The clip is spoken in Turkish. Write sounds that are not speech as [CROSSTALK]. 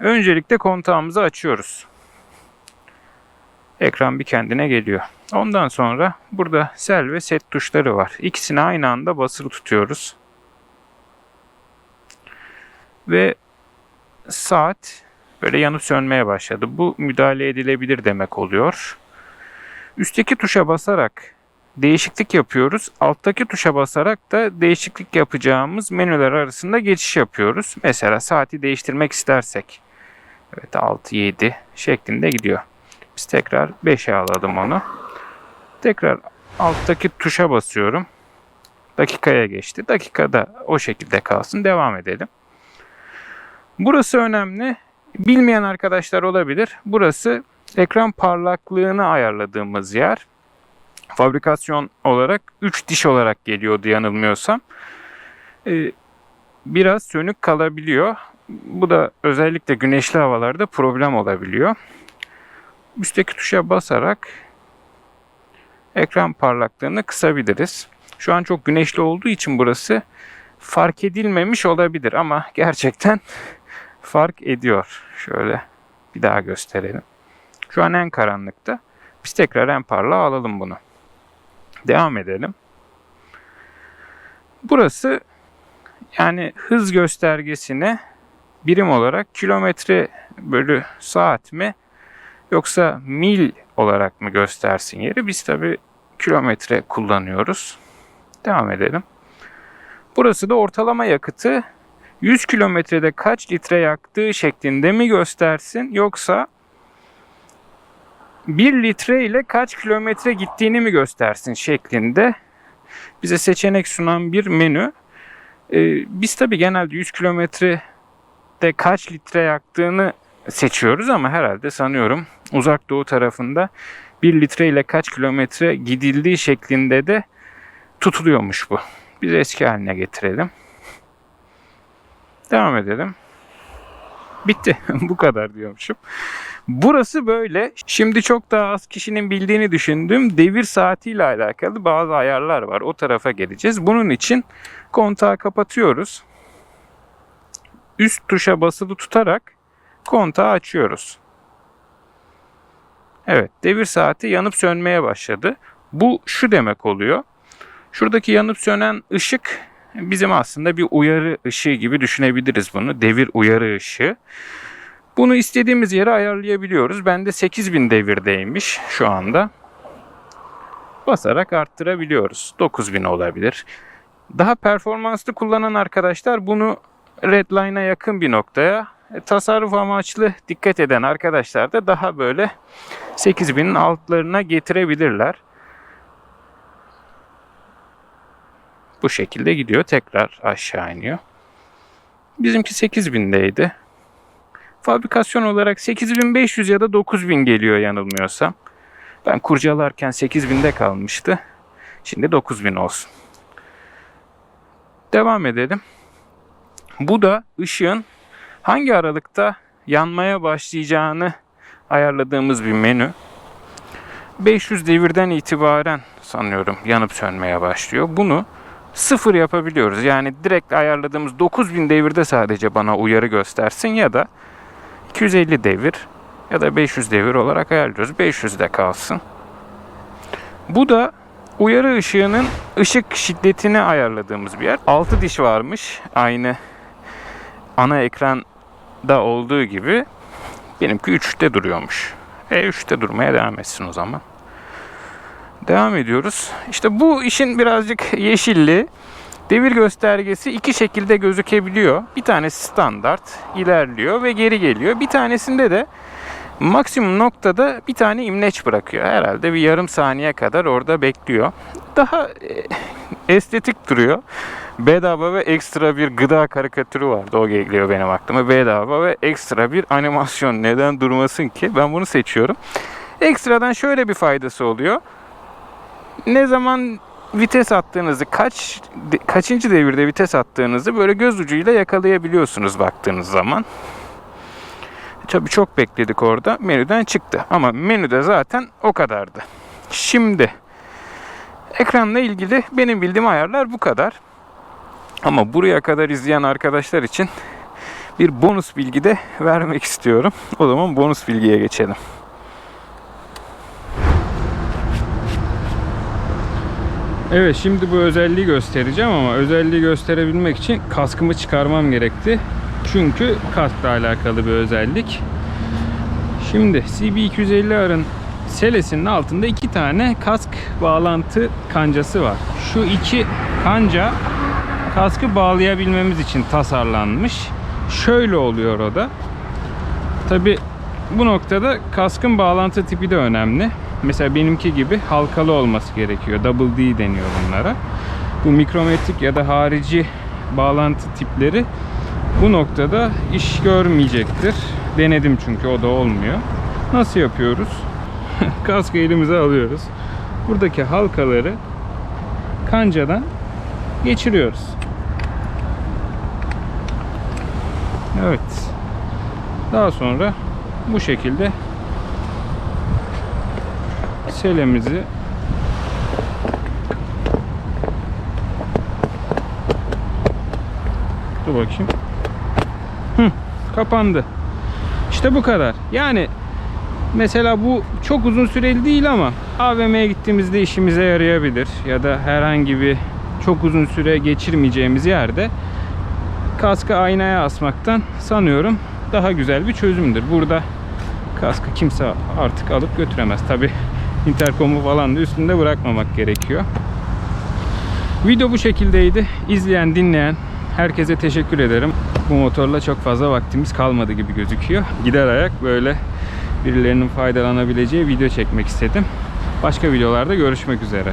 öncelikle kontağımızı açıyoruz. Ekran bir kendine geliyor. Ondan sonra burada sel ve set tuşları var. İkisini aynı anda basılı tutuyoruz. Ve saat böyle yanıp sönmeye başladı. Bu müdahale edilebilir demek oluyor. Üstteki tuşa basarak değişiklik yapıyoruz. Alttaki tuşa basarak da değişiklik yapacağımız menüler arasında geçiş yapıyoruz. Mesela saati değiştirmek istersek. Evet 6 7 şeklinde gidiyor. Biz tekrar 5'e alalım onu. Tekrar alttaki tuşa basıyorum. Dakikaya geçti. Dakikada o şekilde kalsın. Devam edelim. Burası önemli. Bilmeyen arkadaşlar olabilir. Burası ekran parlaklığını ayarladığımız yer. Fabrikasyon olarak 3 diş olarak geliyordu yanılmıyorsam. Ee, biraz sönük kalabiliyor. Bu da özellikle güneşli havalarda problem olabiliyor. Üstteki tuşa basarak ekran parlaklığını kısabiliriz. Şu an çok güneşli olduğu için burası fark edilmemiş olabilir ama [LAUGHS] gerçekten fark ediyor. Şöyle bir daha gösterelim. Şu an en karanlıkta. Biz tekrar en parlağa alalım bunu. Devam edelim. Burası yani hız göstergesini birim olarak kilometre bölü saat mi yoksa mil olarak mı göstersin yeri? Biz tabi kilometre kullanıyoruz. Devam edelim. Burası da ortalama yakıtı 100 kilometrede kaç litre yaktığı şeklinde mi göstersin yoksa 1 litre ile kaç kilometre gittiğini mi göstersin şeklinde bize seçenek sunan bir menü. Ee, biz tabi genelde 100 kilometrede kaç litre yaktığını seçiyoruz ama herhalde sanıyorum uzak doğu tarafında 1 litre ile kaç kilometre gidildiği şeklinde de tutuluyormuş bu. Biz eski haline getirelim. Devam edelim. Bitti. [LAUGHS] Bu kadar diyormuşum. Burası böyle. Şimdi çok daha az kişinin bildiğini düşündüğüm devir saatiyle alakalı bazı ayarlar var. O tarafa geleceğiz. Bunun için kontağı kapatıyoruz. Üst tuşa basılı tutarak kontağı açıyoruz. Evet, devir saati yanıp sönmeye başladı. Bu şu demek oluyor. Şuradaki yanıp sönen ışık bizim aslında bir uyarı ışığı gibi düşünebiliriz bunu. Devir uyarı ışığı. Bunu istediğimiz yere ayarlayabiliyoruz. Bende 8000 devirdeymiş şu anda. Basarak arttırabiliyoruz. 9000 olabilir. Daha performanslı kullanan arkadaşlar bunu redline'a yakın bir noktaya e, tasarruf amaçlı dikkat eden arkadaşlar da daha böyle 8000'in altlarına getirebilirler. Bu şekilde gidiyor. Tekrar aşağı iniyor. Bizimki 8000'deydi. Fabrikasyon olarak 8500 ya da 9000 geliyor yanılmıyorsam. Ben kurcalarken 8000'de kalmıştı. Şimdi 9000 olsun. Devam edelim. Bu da ışığın hangi aralıkta yanmaya başlayacağını ayarladığımız bir menü. 500 devirden itibaren sanıyorum yanıp sönmeye başlıyor. Bunu sıfır yapabiliyoruz. Yani direkt ayarladığımız 9000 devirde sadece bana uyarı göstersin ya da 250 devir ya da 500 devir olarak ayarlıyoruz. 500 de kalsın. Bu da uyarı ışığının ışık şiddetini ayarladığımız bir yer. 6 diş varmış. Aynı ana ekranda olduğu gibi benimki 3'te duruyormuş. E 3'te durmaya devam etsin o zaman. Devam ediyoruz. İşte bu işin birazcık yeşilli. Devir göstergesi iki şekilde gözükebiliyor. Bir tanesi standart ilerliyor ve geri geliyor. Bir tanesinde de maksimum noktada bir tane imleç bırakıyor. Herhalde bir yarım saniye kadar orada bekliyor. Daha e, estetik duruyor. Bedava ve ekstra bir gıda karikatürü vardı. O geliyor benim aklıma. Bedava ve ekstra bir animasyon. Neden durmasın ki? Ben bunu seçiyorum. Ekstradan şöyle bir faydası oluyor. Ne zaman vites attığınızı kaç kaçıncı devirde vites attığınızı böyle göz ucuyla yakalayabiliyorsunuz baktığınız zaman. Tabii çok bekledik orada. Menüden çıktı. Ama menüde zaten o kadardı. Şimdi ekranla ilgili benim bildiğim ayarlar bu kadar. Ama buraya kadar izleyen arkadaşlar için bir bonus bilgi de vermek istiyorum. O zaman bonus bilgiye geçelim. Evet şimdi bu özelliği göstereceğim ama özelliği gösterebilmek için kaskımı çıkarmam gerekti. Çünkü kaskla alakalı bir özellik. Şimdi CB250R'ın selesinin altında iki tane kask bağlantı kancası var. Şu iki kanca kaskı bağlayabilmemiz için tasarlanmış. Şöyle oluyor o da. Tabi bu noktada kaskın bağlantı tipi de önemli. Mesela benimki gibi halkalı olması gerekiyor. Double D deniyor bunlara. Bu mikrometrik ya da harici bağlantı tipleri bu noktada iş görmeyecektir. Denedim çünkü o da olmuyor. Nasıl yapıyoruz? [LAUGHS] Kaskı elimize alıyoruz. Buradaki halkaları kancadan geçiriyoruz. Evet. Daha sonra bu şekilde selemizi Dur bakayım. Kapandı. İşte bu kadar. Yani mesela bu çok uzun süreli değil ama AVM'ye gittiğimizde işimize yarayabilir ya da herhangi bir çok uzun süre geçirmeyeceğimiz yerde kaskı aynaya asmaktan sanıyorum daha güzel bir çözümdür. Burada kaskı kimse artık alıp götüremez. Tabi [LAUGHS] interkomu falan da üstünde bırakmamak gerekiyor. Video bu şekildeydi. İzleyen, dinleyen herkese teşekkür ederim. Bu motorla çok fazla vaktimiz kalmadı gibi gözüküyor. Gider ayak böyle birilerinin faydalanabileceği video çekmek istedim. Başka videolarda görüşmek üzere.